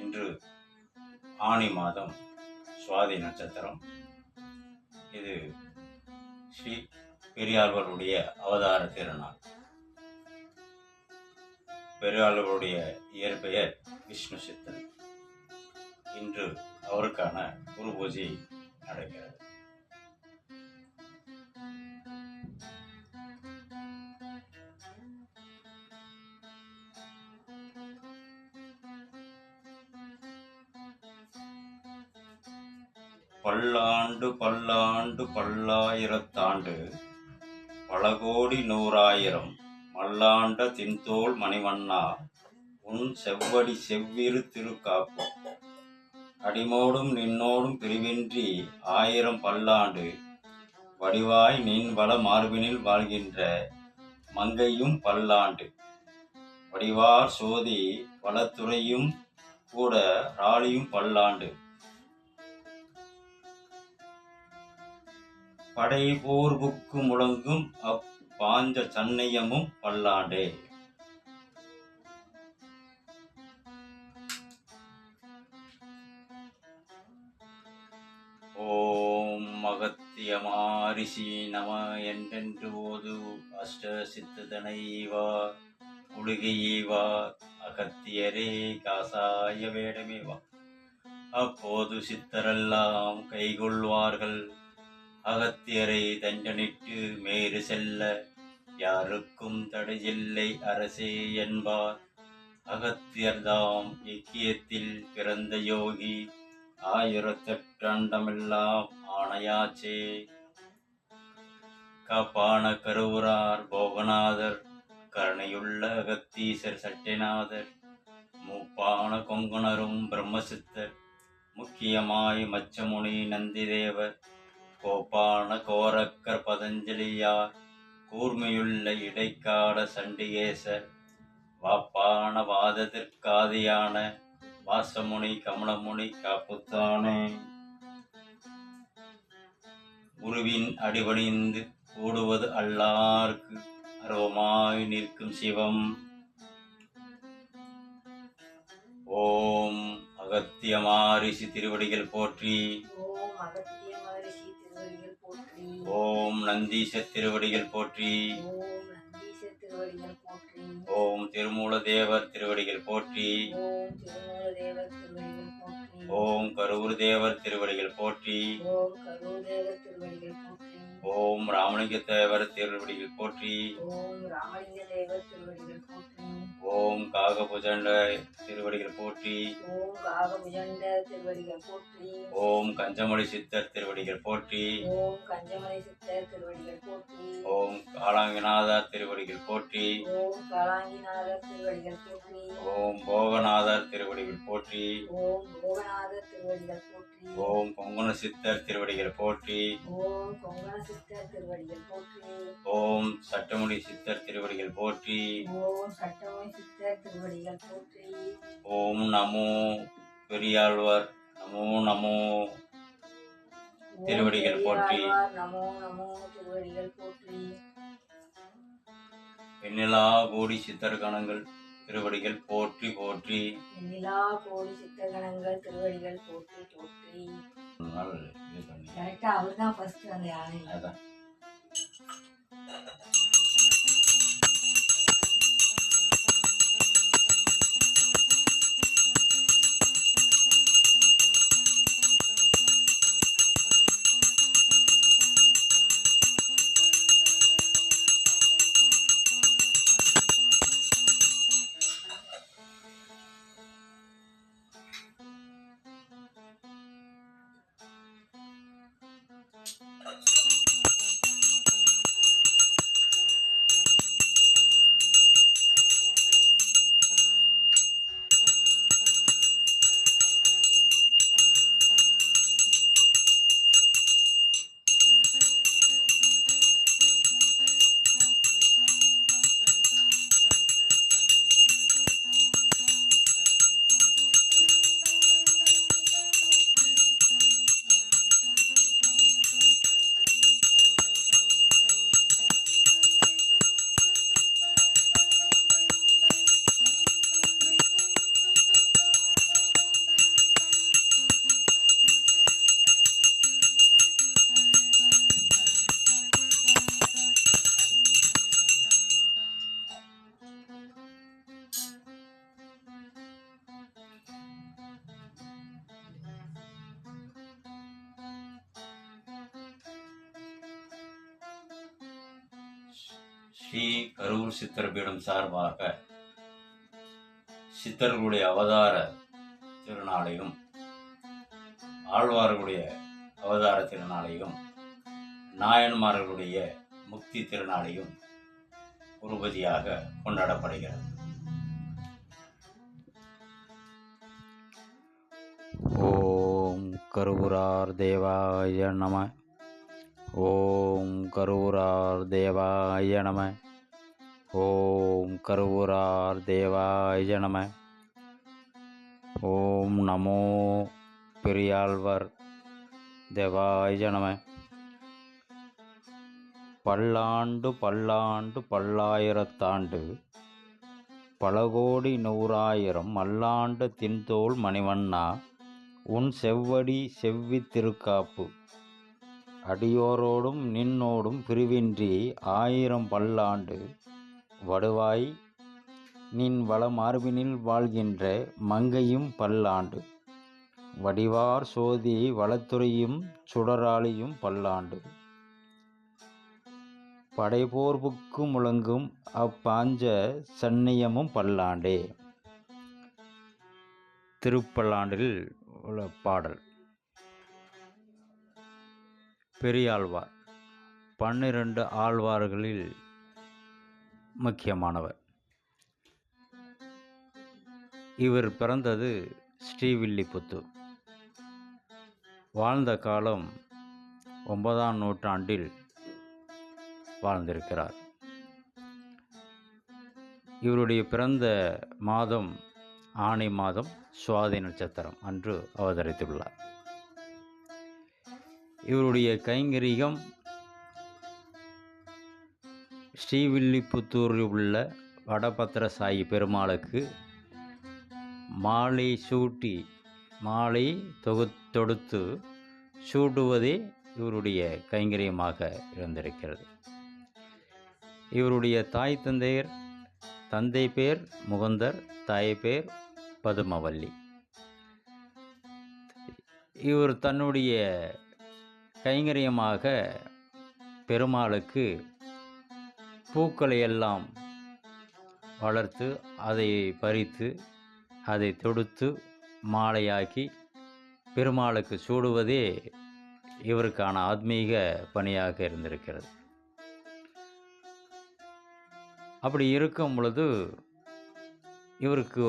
இன்று ஆணி மாதம் சுவாதி நட்சத்திரம். இது ஸ்ரீ பெரியாழ்வருடைய அவதார திருநாள். பெரியாழ்வருடைய இயற்பெயர் விஷ்ணு சித்தன். இன்று அவருக்கான குரு பூஜை நடக்கிறது. பல்லாண்டு பல்லாண்டு பல்லாயிரத்தாண்டு. பல கோடி நூறாயிரம். மல்லாண்ட தின்தோல் மணிவண்ணா. உன் செவ்வடி செவ்விரு திருக்காப்பு அடிமோடும் நின்னோடும் பிரிவின்றி ஆயிரம் பல்லாண்டு. வடிவாய் நின் வள மார்பினில் வாழ்கின்ற மங்கையும் பல்லாண்டு. வடிவார் சோதி வளத்துறையும் கூட ராளியும் பல்லாண்டு. படை போர் புக்கு முழங்கும் அப்பாஞ்ச சன்னையமும் பல்லாண்டே. ஓம் மகத்தியமாரிஷி நம என்றென்று ஓது அஷ்ட சித்ததனைவா உடுகையேவா அகத்தியரே காசாய வேடமேவா. அப்போது சித்தரெல்லாம் கைகொள்வார்கள். அகத்தியரை தஞ்சனிட்டு மேறு செல்ல யாருக்கும் தடையில்லை அரசே என்பார். அகத்தியர்தாம் இக்கியத்தில் பிறந்த யோகி ஆயிரத்தெட்டாண்டமெல்லாம் ஆணையாச்சே. காப்பான கருவுரார் போகநாதர் கருணையுள்ள அகத்தீசர் சட்டைநாதர் மூப்பான கொங்குணரும் பிரம்மசித்தர் முக்கியமாய் மச்சமுனி நந்திதேவர் கோபான கோரக்கர் பதஞ்சலியார் கூர்மையுள்ள இடைக்காட சண்டிகேசர் வாப்பான வாதத்திற்காதியான வாசமுனி கமலமுனி காப்புத்தானே. குருவின் அடிபணிந்து கூடுவது அல்லார்க்கு அருவமாய் நிற்கும் சிவம். ஓம் அகத்தியமாரிசி திருவடிகள் போற்றி. ஓம் நந்தீச திருவடிகள் போற்றி. ஓம் திருமூல தேவர் திருவடிகள் போற்றி. ஓம் கரூர் தேவர் திருவடிகள் போற்றி. ஓம் கருதேவர் திருவடிகள் போற்றி. ஓம் ராமலிங்க தேவர் திருவடிகள் போற்றி. ஓம் ஓம் காகபுஜண்ட திருவடிகள் போற்றி ஓம் காகபுஜண்ட திருவடிகள் போற்றி ஓம் கஞ்சமொழி சித்தர் திருவடிகள் போற்றி ஓம் கஞ்சமலை சித்தர் திருவடிகள் போற்றி ஓம் காளாங்கிநாதர் திருவடிகள் போற்றி ஓம் காளாங்கிநாதர் திருவடிகள் போற்றி ஓம் போகநாதர் திருவடிகள் போற்றி ஓம் போகநாதர் திருவடிகள் போற்றி ஓம் கொங்குண சித்தர் திருவடிகள் போற்றி ஓம் கொங்கண சித்தர் திருவடிகள் போற்றி ஓம் சட்டமுடி சித்தர் திருவடிகள் போற்றி ஓம் சட்டமொழி சித்தர் திருவடிகள் போற்றி. ஓம் நமோ பெரியாழ்வார் நமோ நமோ திருவடிகள் போற்றி. நமோ நமோ திருவடிகள் போற்றி. வெண்ணிலா கோடி சித்தர் கணங்கள் திருவடிகள் போற்றி போற்றி. நிலா கோடி சித்தகணங்கள் திருவடிகள் போற்றி போற்றி. கரெக்டா அவர் தான் ஃபர்ஸ்ட் அந்த யானை அதான். ஸ்ரீ கரூர் சித்திரபீடம் சார்பாக சித்தர்களுடைய அவதார திருநாளையும் ஆழ்வார்களுடைய அவதார திருநாளையும் நாயன்மார்களுடைய முக்தி திருநாளையும் உருபதியாக கொண்டாடப்படுகிறது. ஓம் கருவுரார் தேவாய நம ஓம் கருவூரார் தேவாய நம. ஓம் கருவுரார் தேவாய நம. ஓம் நமோ பெரியாழ்வர் தேவாய நம. பல்லாண்டு பல்லாண்டு பல்லாயிரத்தாண்டு பல கோடி நூறாயிரம் மல்லாண்டு தின்தோல் மணிவண்ணா. உன் செவ்வடி செவ்வி திருக்காப்பு. அடியோரோடும் நின்னோடும் பிரிவின்றி ஆயிரம் பல்லாண்டு வடுவாய் நின் வளமார்பினில் வாழ்கின்ற மங்கையும் பல்லாண்டு. வடிவார் சோதி வளத்துறையும் சுடராளியும் பல்லாண்டு. படைபோர்வுக்கு முழங்கும் அப்பாஞ்ச சன்னியமும் பல்லாண்டே. திருப்பல்லாண்டில் உள்ள பாடல். பெரியாழ்வார் பன்னிரண்டு ஆழ்வார்களில் முக்கியமானவர். இவர் பிறந்தது ஸ்ரீவில்லிபுத்தூர். வாழ்ந்த காலம் ஒன்பதாம் நூற்றாண்டில் வாழ்ந்திருக்கிறார். இவருடைய பிறந்த மாதம் ஆணி மாதம் சுவாதி நட்சத்திரம் அன்று அவதரித்துள்ளார். இவருடைய கைங்கரியம் ஸ்ரீவில்லிபுத்தூரில் உள்ள வடபத்திர சாயி பெருமாளுக்கு மாலை சூட்டி மாலை தொகு தொடுத்து சூட்டுவதே இவருடைய கைங்கரியமாக இருந்திருக்கிறது. இவருடைய தாய் தந்தையர் தந்தை பேர் முகந்தர் தாய் பேர் பதுமவல்லி. இவர் தன்னுடைய கைங்கரியமாக பெருமாளுக்கு பூக்களை எல்லாம் வளர்த்து அதை பறித்து அதை தொடுத்து மாலையாக்கி பெருமாளுக்கு சூடுவதே இவருக்கான ஆத்மீக பணியாக இருந்திருக்கிறது. அப்படி இருக்கும் பொழுது இவருக்கு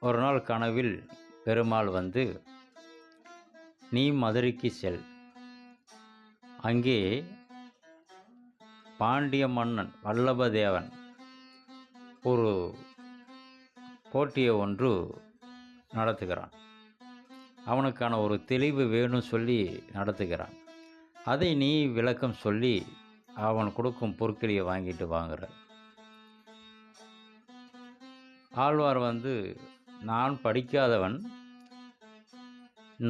ஒரு நாள் கனவில் பெருமாள் வந்து நீ மதுரைக்கு செல். அங்கே பாண்டிய மன்னன் வல்லபதேவன் ஒரு போட்டியை ஒன்று நடத்துகிறான். அவனுக்கான ஒரு தெளிவு வேணும் சொல்லி நடத்துகிறான். அதை நீ விளக்கம் சொல்லி அவன் கொடுக்கும் பொருட்களையை வாங்கிட்டு வாங்குற. ஆழ்வார் வந்து நான் படிக்காதவன்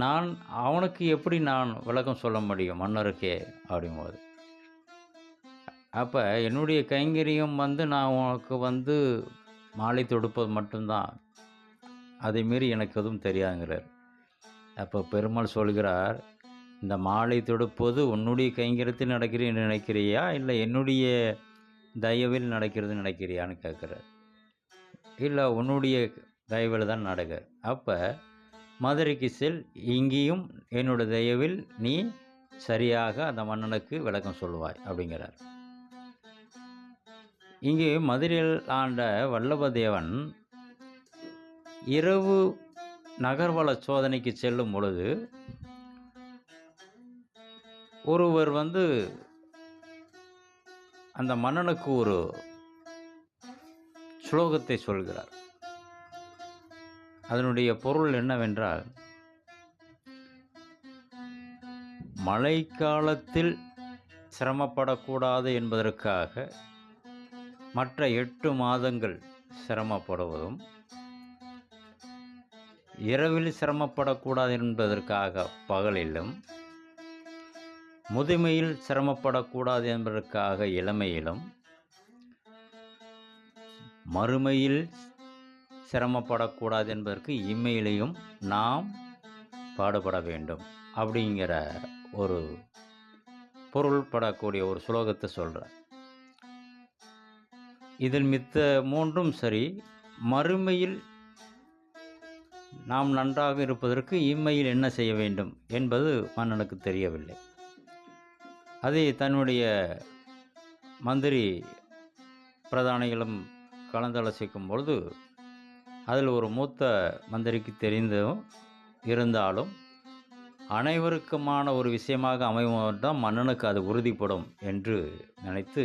நான் அவனுக்கு எப்படி நான் விளக்கம் சொல்ல முடியும்? மன்னருக்கே அப்படிங்கும்போது அப்போ என்னுடைய கைங்கரியம் வந்து நான் உனக்கு வந்து மாலை தொடுப்பது மட்டும்தான். அதை மீறி எனக்கு எதுவும் தெரியாதுங்கிறார். அப்போ பெருமாள் சொல்கிறார் இந்த மாலை தொடுப்பது உன்னுடைய கைங்கரியத்தில் நடக்கிறேன்னு நினைக்கிறியா? இல்லை என்னுடைய தயவில் நடக்கிறது நினைக்கிறியான்னு கேட்குறார். இல்லை உன்னுடைய தயவில் தான் நடக்க அப்போ மதுரைக்கு செல் இங்கேயும் என்னோட தயவில் நீ சரியாக அந்த மன்னனுக்கு விளக்கம் சொல்லுவாய் அப்படிங்கிறார். இங்கே மதுரையில் ஆண்ட வல்லபதேவன் இரவு நகர்வள சோதனைக்கு செல்லும் பொழுது ஒருவர் வந்து அந்த மன்னனுக்கு ஒரு ஸ்லோகத்தை சொல்கிறார். அதனுடைய பொருள் என்னவென்றால் மழைக்காலத்தில் சிரமப்படக்கூடாது என்பதற்காக மற்ற எட்டு மாதங்கள் சிரமப்படுவதும் இரவில் சிரமப்படக்கூடாது என்பதற்காக பகலிலும் முதுமையில் சிரமப்படக்கூடாது என்பதற்காக இளமையிலும் மறுமையில் சிரமப்படக்கூடாது என்பதற்கு இம்மையிலையும் நாம் பாடுபட வேண்டும். அப்படிங்கிற ஒரு பொருள்படக்கூடிய ஒரு ஸ்லோகத்தை சொல்கிறார் இதில் மித்த மூன்றும் சரி மறுமையில் நாம் நன்றாக இருப்பதற்கு இம்மையில் என்ன செய்ய வேண்டும் என்பது மன்னனுக்கு தெரியவில்லை. அதை தன்னுடைய மந்திரி பிரதானிகளும் கலந்தாலோசிக்கும் பொழுது அதில் ஒரு மூத்த மந்திரிக்கு தெரிந்தும் இருந்தாலும் அனைவருக்குமான ஒரு விஷயமாக அமைவதுதான் மன்னனுக்கு அது உறுதிப்படும் என்று நினைத்து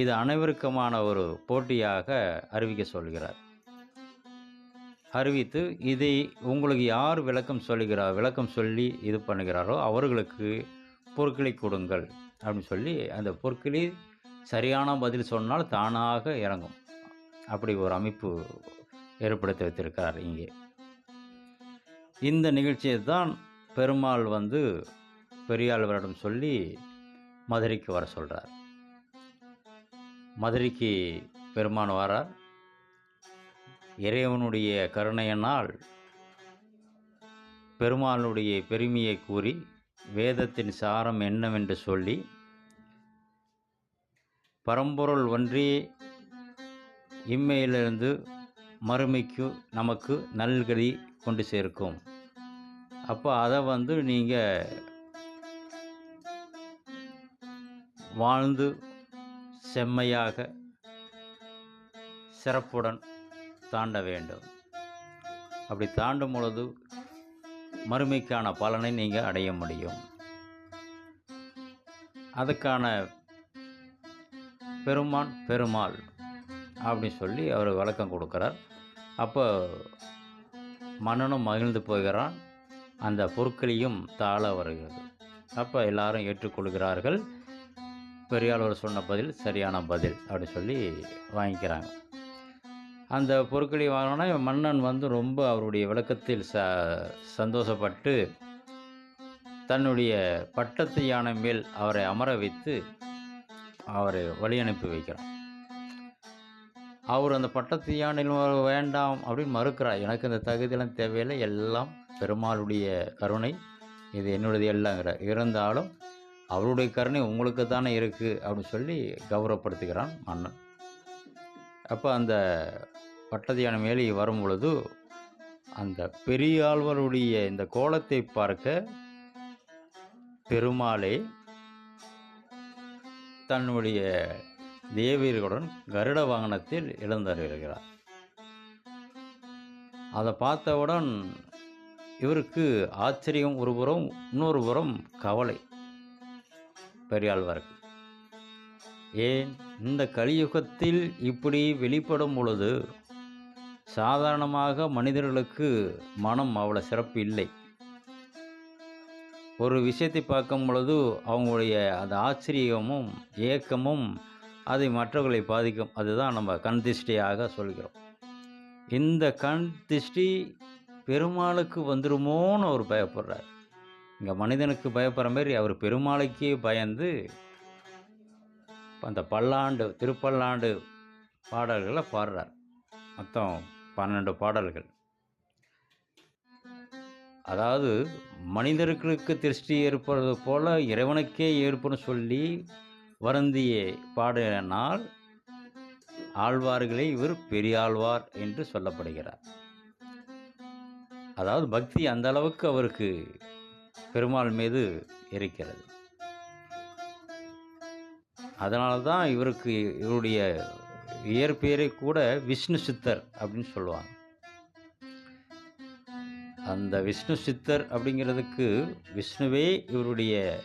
இது அனைவருக்குமான ஒரு போட்டியாக அறிவிக்க சொல்கிறார். அறிவித்து இதை உங்களுக்கு யார் விளக்கம் சொல்லுகிறார் விளக்கம் சொல்லி இது பண்ணுகிறாரோ அவர்களுக்கு பொருட்களை கொடுங்கள் அப்படின்னு சொல்லி அந்த பொருட்களை சரியான பதில் சொன்னால் தானாக இறங்கும். அப்படி ஒரு அமைப்பு ஏற்படுத்தி வைத்திருக்கிறார் இங்கே. இந்த நிகழ்ச்சியை தான் பெருமாள் வந்து பெரியாழ்வரிடம் சொல்லி மதுரைக்கு வர சொல்கிறார் மதுரைக்கு பெருமான் வரார். இறைவனுடைய கருணையினால் பெருமாளுடைய பெருமையை கூறி வேதத்தின் சாரம் என்னவென்று சொல்லி பரம்பொருள் ஒன்றே இம்மையிலிருந்து மறுமைக்கு நமக்கு நல்கதி கொண்டு சேர்க்கும். அப்போ அதை வந்து நீங்கள் வாழ்ந்து செம்மையாக சிறப்புடன் தாண்ட வேண்டும். அப்படி தாண்டும் பொழுது மறுமைக்கான பலனை நீங்கள் அடைய முடியும். அதுக்கான பெருமான் பெருமாள் அப்படின்னு சொல்லி அவர் விளக்கம் கொடுக்குறார். அப்போ மன்னனும் மகிழ்ந்து போகிறான். அந்த பொருட்களையும் தாழ வருகிறது. அப்போ எல்லாரும் ஏற்றுக்கொள்கிறார்கள். பெரியாளர் சொன்ன பதில் சரியான பதில் அப்படின்னு சொல்லி வாங்கிக்கிறாங்க. அந்த பொருட்களை வாங்கினோன்னா மன்னன் வந்து ரொம்ப அவருடைய விளக்கத்தில் ச சந்தோஷப்பட்டு தன்னுடைய பட்டத்து யானை மேல் அவரை அமர வைத்து அவரை வழி அனுப்பி வைக்கிறான். அவர் அந்த பட்டத்து யானையில் வேண்டாம் அப்படின்னு மறுக்கிறார். எனக்கு இந்த தகுதியெல்லாம் தேவையில்லை. எல்லாம் பெருமாளுடைய கருணை. இது என்னுடைய எல்லாங்கிறார். இருந்தாலும் அவருடைய கருணை உங்களுக்கு தானே இருக்குது அப்படின்னு சொல்லி கௌரவப்படுத்துகிறான் மன்னன். அப்போ அந்த பட்டத்து யானை மேலே வரும் பொழுது அந்த பெரியாழ்வருடைய இந்த கோலத்தை பார்க்க பெருமாளே தன்னுடைய தேவியர்களுடன் கருட வாகனத்தில் எழுந்தருகிறார் அதை பார்த்தவுடன் இவருக்கு ஆச்சரியம் ஒரு புறம் இன்னொரு புறம் கவலை பெரியாழ்வாருக்கு. ஏன்? இந்த கலியுகத்தில் இப்படி வெளிப்படும் பொழுது சாதாரணமாக மனிதர்களுக்கு மனம் அவ்வளோ சிறப்பு இல்லை. ஒரு விஷயத்தை பார்க்கும் பொழுது அவங்களுடைய அந்த ஆச்சரியமும் ஏக்கமும் அதை மற்றவர்களை பாதிக்கும். அதுதான் நம்ம கண் திஷ்டியாக சொல்கிறோம். இந்த கண் திஷ்டி பெருமாளுக்கு வந்துருமோன்னு அவர் பயப்படுறார். இங்கே மனிதனுக்கு பயப்படுற மாதிரி அவர் பெருமாளுக்கே பயந்து அந்த பல்லாண்டு திருப்பல்லாண்டு பாடல்களை பாடுறார். மொத்தம் பன்னெண்டு பாடல்கள். அதாவது மனிதர்களுக்கு திருஷ்டி ஏற்படுறது போல் இறைவனுக்கே ஏற்படும் சொல்லி வருந்திய பாடினால் ஆழ்வார்களே இவர் பெரியாழ்வார் என்று சொல்லப்படுகிறார். அதாவது பக்தி அந்த அளவுக்கு அவருக்கு பெருமாள் மீது இருக்கிறது. அதனால தான் இவருக்கு இவருடைய இயற்பெயரை கூட விஷ்ணு சித்தர் அப்படின்னு சொல்லுவாங்க. அந்த விஷ்ணு சித்தர் அப்படிங்கிறதுக்கு விஷ்ணுவே இவருடைய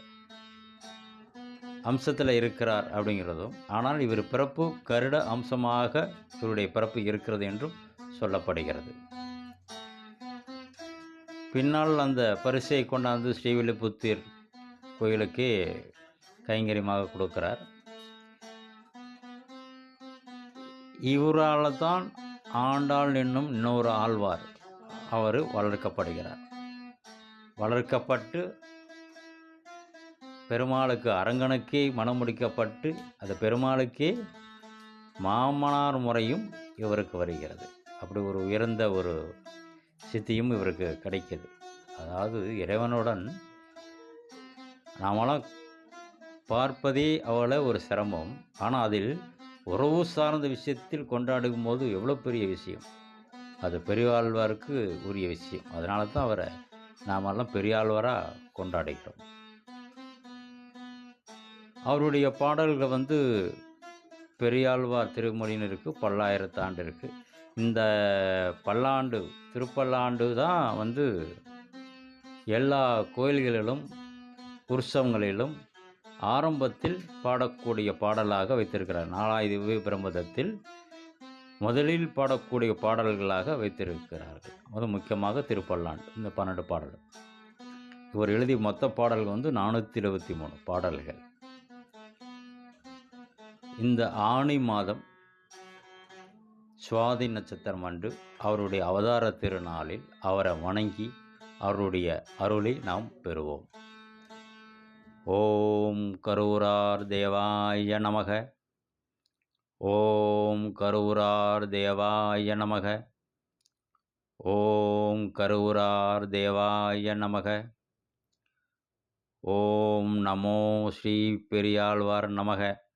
அம்சத்தில் இருக்கிறார் அப்படிங்கிறதும் ஆனால் இவர் பிறப்பு கருட அம்சமாக இவருடைய பிறப்பு இருக்கிறது என்றும் சொல்லப்படுகிறது. பின்னால் அந்த பரிசை கொண்டாந்து ஸ்ரீவில்லிபுத்தூர் கோயிலுக்கு கைங்கரியமாக கொடுக்கிறார். இவரால் தான் ஆண்டாள் என்னும் இன்னொரு ஆழ்வார் அவர் வளர்க்கப்படுகிறார். வளர்க்கப்பட்டு பெருமாளுக்கு அரங்கனுக்கே மனம் முடிக்கப்பட்டு அந்த பெருமாளுக்கே மாமனார் முறையும் இவருக்கு வருகிறது. அப்படி ஒரு உயர்ந்த ஒரு சித்தியும் இவருக்கு கிடைக்கிது. அதாவது இறைவனுடன் நாமெல்லாம் பார்ப்பதே அவளை ஒரு சிரமம். ஆனால் அதில் உறவு சார்ந்த விஷயத்தில் கொண்டாடும் போது எவ்வளோ பெரிய விஷயம். அது பெரியாழ்வாருக்கு உரிய விஷயம். அதனால தான் அவரை நாமெல்லாம் பெரியாழ்வாராக கொண்டாடுகிறோம். அவருடைய பாடல்கள் வந்து பெரியாழ்வார் திருமொழின்னு இருக்குது பல்லாயிரத்தாண்டு இருக்குது இந்த பல்லாண்டு திருப்பல்லாண்டு தான் வந்து எல்லா கோயில்களிலும் உற்சவங்களிலும் ஆரம்பத்தில் பாடக்கூடிய பாடலாக வைத்திருக்கிறார். நாலாயிர பிரம்மதத்தில் முதலில் பாடக்கூடிய பாடல்களாக வைத்திருக்கிறார்கள். அது முக்கியமாக திருப்பல்லாண்டு இந்த பன்னெண்டு பாடல்கள். இவர் எழுதிய மொத்த பாடல்கள் வந்து நானூற்றி இருபத்தி மூணு பாடல்கள். இந்த ஆணி மாதம் சுவாதி நட்சத்திரம் அன்று அவருடைய அவதார திருநாளில் அவரை வணங்கி அவருடைய அருளை நாம் பெறுவோம். ஓம் கரூரார் தேவாய நமக. ஓம் கரூரார் தேவாய நமக. ஓம் கரூரார் தேவாய நமக. ஓம் நமோ ஸ்ரீ பெரியாழ்வார் நமக.